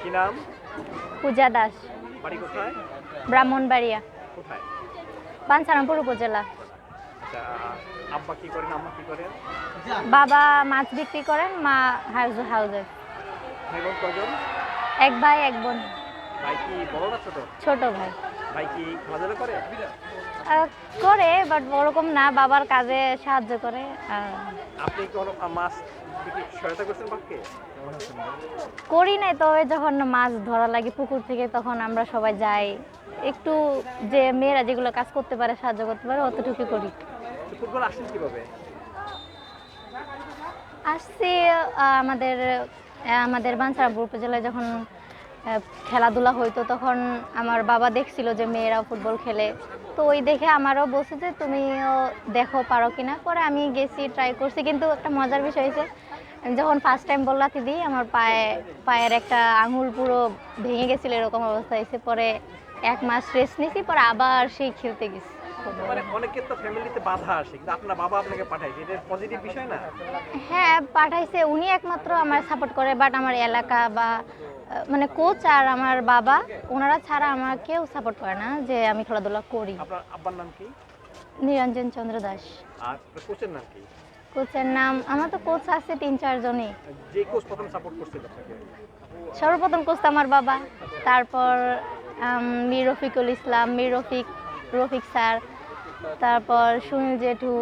কি নাম? পূজা দাস। বাড়ি কোথায়? ব্রাহ্মণবাড়িয়া। কোথায়? উপজেলা। আচ্ছা আব্বা কি করেন আম্মা কি করেন? বাবা মাছ বিক্রি করেন মা হাউস হাউজে। ভাই বোন কজন এক ভাই এক বোন। ভাই কি বড় না ছোট? ছোট ভাই। ভাই কি খেলাধুলা করে? করে বাট ওরকম না বাবার কাজে সাহায্য করে আপনি কি মাছ করি নাই তবে যখন মাছ ধরা লাগে পুকুর থেকে তখন আমরা সবাই যাই। একটু যে মেয়েরা যেগুলো কাজ করতে পারে সাহায্য করতে পারে অতটুকু করি। ফুটবল আসেন কীভাবে? আসছি আমাদের আমাদের বাঞ্ছারামপুর উপজেলায় যখন খেলাধুলা হইতো তখন আমার বাবা দেখছিল যে মেয়েরা ফুটবল খেলে। তো ওই দেখে আমারও বলছে যে তুমিও দেখো পারো কিনা? পরে আমি গেছি ট্রাই করছি কিন্তু একটা মজার বিষয় হয়েছে যখন ফার্স্ট টাইম বল দিদি আমার পায়ে পায়ের একটা আঙুল পুরো ভেঙে গেছিল এরকম অবস্থা হয়েছে পরে এক মাস রেস্ট নিয়েছি পরে আবার সেই খেলতে গেছি। মানে অনেকের তো ফ্যামিলিতে বাধা আসে কিন্তু আপনার বাবা আপনাকে পাঠাইছে এটা পজিটিভ বিষয় না? হ্যাঁ পাঠাইছে উনি একমাত্র আমার সাপোর্ট করে বাট আমার এলাকা বা মানে কোচ আর আমার বাবা ওনারা ছাড়া আমার কেউ সাপোর্ট করে না যে আমি খেলাধুলা করি। আপনার আব্বার নাম কি? নিরঞ্জন চন্দ্র দাস। আর কোচের নাম কি? কোচের নাম আমার তো কোচ আছে তিন চারজনই যে কোচ প্রথম সাপোর্ট করছিল আপনাকে? সর্বপ্রথম কোচ আমার বাবা। তারপর মীর রফিকুল ইসলাম মীর রফিক রফিক স্যার। তারপর সুনীল জেঠু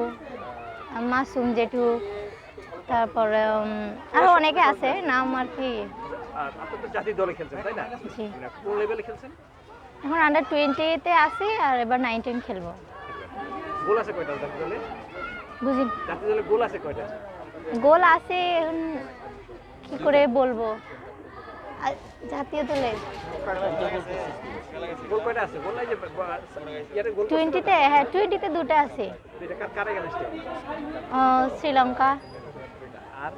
মাসুম জেঠু। তারপর আরও অনেকে আছে নাম আর কি। আপনি তো জাতীয় দলে খেলছেন তাই না? জি। মানে কোন লেভেলে খেলছেন? এখন আন্ডার টোয়েন্টিতে আছি আর এবার নাইনটিন খেলব। গোল আছে কয়টা দলে? বুঝি। গোল আছে কয়টা? গোল আছে এখন কি করে বলব? জাতীয় দলে। টোয়েন্টিতে হ্যাঁ টোয়েন্টিতে দুটো আছে। শ্রীলঙ্কা। আর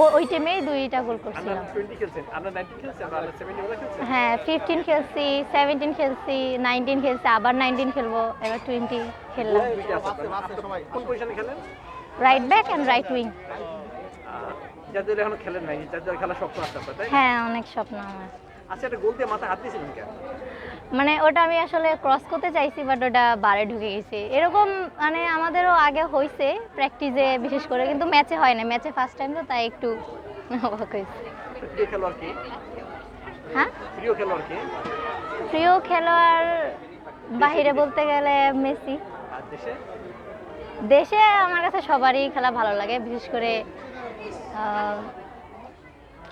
ও ওই টিমেই দুইটা গোল করছিলাম। 20 খেলছেন। আন্ডার 19 খেলছেন আর আন্ডার 17 গুলো খেলছেন হ্যাঁ ফিফটিন খেলছি সেভেন্টিন খেলছি নাইনটিন খেলছি আবার নাইনটিন খেলব এবার টোয়েন্টি খেললাম। Right back and right wing দলে এখনও খেলেন নাই দলে খেলার স্বপ্ন আছে? হ্যাঁ অনেক স্বপ্ন আমার। আচ্ছা একটা গোল দিয়ে মাথা হাত দিয়েছিলেন কেন? মানে ওটা আমি আসলে ক্রস করতে চাইছি বাট ওটা বারে ঢুকে গেছি। এরকম মানে আমাদেরও আগে হয়েছে প্র্যাকটিসে বিশেষ করে কিন্তু ম্যাচে হয় না ম্যাচে ফার্স্ট টাইম তো তাই একটু অবাক হয়েছে। প্রিয় খেলোয়াড় হ্যাঁ? প্রিয় খেলোয়াড় বাহিরে বলতে গেলে মেসি। দেশে? দেশে আমার কাছে সবারই খেলা ভালো লাগে বিশেষ করে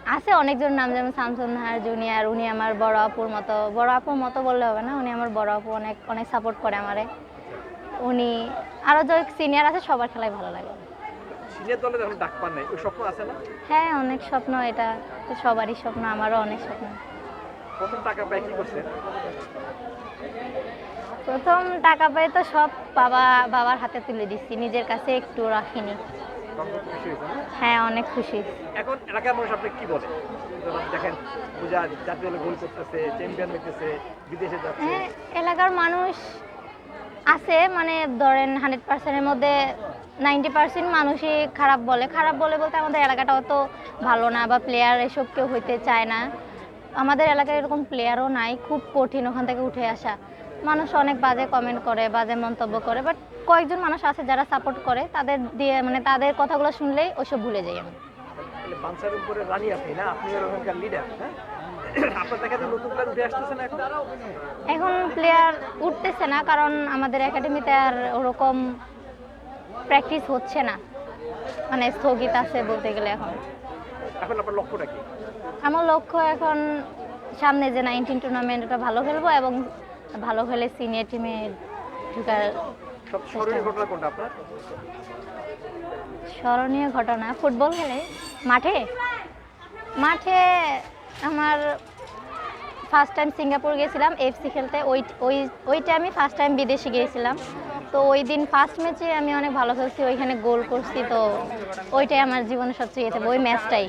আছে অনেকজন নাম যেমন শামসুন নাহার জুনিয়র উনি আমার বড় আপুর মতো বড় আপুর মতো বললে হবে না উনি আমার বড় আপু অনেক অনেক সাপোর্ট করে আমারে। উনি আরও যে সিনিয়র আছে সবার খেলাই ভালো লাগে। সিনিয়র দলে যখন ডাক পান নাই ওই স্বপ্ন আছে না? হ্যাঁ অনেক স্বপ্ন এটা তো সবারই স্বপ্ন আমারও অনেক স্বপ্ন। প্রথম টাকা পাই কি করছেন প্রথম টাকা পেয়ে তো সব বাবা বাবার হাতে তুলে দিচ্ছি নিজের কাছে একটু রাখিনি। হ্যাঁ অনেক খুশি। এখন এলাকার মানুষ আপনি কি বলে? দেখেন পূজা জাতীয় দলে গোল করতেছে চ্যাম্পিয়ন হইতেছে বিদেশে যাচ্ছে। হ্যাঁ এলাকার মানুষ আছে মানে ধরেন হান্ড্রেড পার্সেন্টের মধ্যে নাইনটি পার্সেন্ট মানুষই খারাপ বলে। খারাপ বলে বলতে আমাদের এলাকাটা অত ভালো না বা প্লেয়ার এসব কেউ হইতে চায় না। আমাদের এলাকায় এরকম প্লেয়ারও নাই খুব কঠিন ওখান থেকে উঠে আসা। মানুষ অনেক বাজে কমেন্ট করে বাজে মন্তব্য করে বাট কয়েকজন মানুষ আছে যারা সাপোর্ট করে তাদের দিয়ে মানে তাদের কথাগুলো শুনলেই ওসব ভুলে যাই আমি। তাহলে উপরে রানী আপনি না? আপনি ওরকমকার লিডার হ্যাঁ? এখন? প্লেয়ার উঠতেছে না কারণ আমাদের একাডেমিতে আর ওরকম প্র্যাকটিস হচ্ছে না। মানে স্থগিত আছে বলতে গেলে এখন। এখন আপনার লক্ষ্যটা কি? আমার লক্ষ্য এখন সামনে যে নাইনটিন টুর্নামেন্ট ভালো খেলব এবং ভালো খেলে সিনিয়র টিমে ঢুকার স্মরণীয় ঘটনা ফুটবল খেলে। মাঠে? মাঠে আমার ফার্স্ট টাইম সিঙ্গাপুর গিয়েছিলাম এফসি খেলতে। ওই ওই ওইটা আমি ফার্স্ট টাইম বিদেশে গিয়েছিলাম। তো ওই দিন ফার্স্ট ম্যাচে আমি অনেক ভালো খেলছি ওইখানে গোল করছি তো ওইটাই আমার জীবনে সবচেয়ে ইয়েতে ওই ম্যাচটাই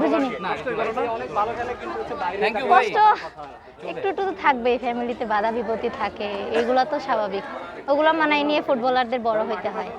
বুঝিনি? কষ্ট একটু একটু তো থাকবেই ফ্যামিলিতে বাধা বিপত্তি থাকে এগুলো তো স্বাভাবিক। ওগুলো মানায় নিয়ে ফুটবলারদের বড় হইতে হয়।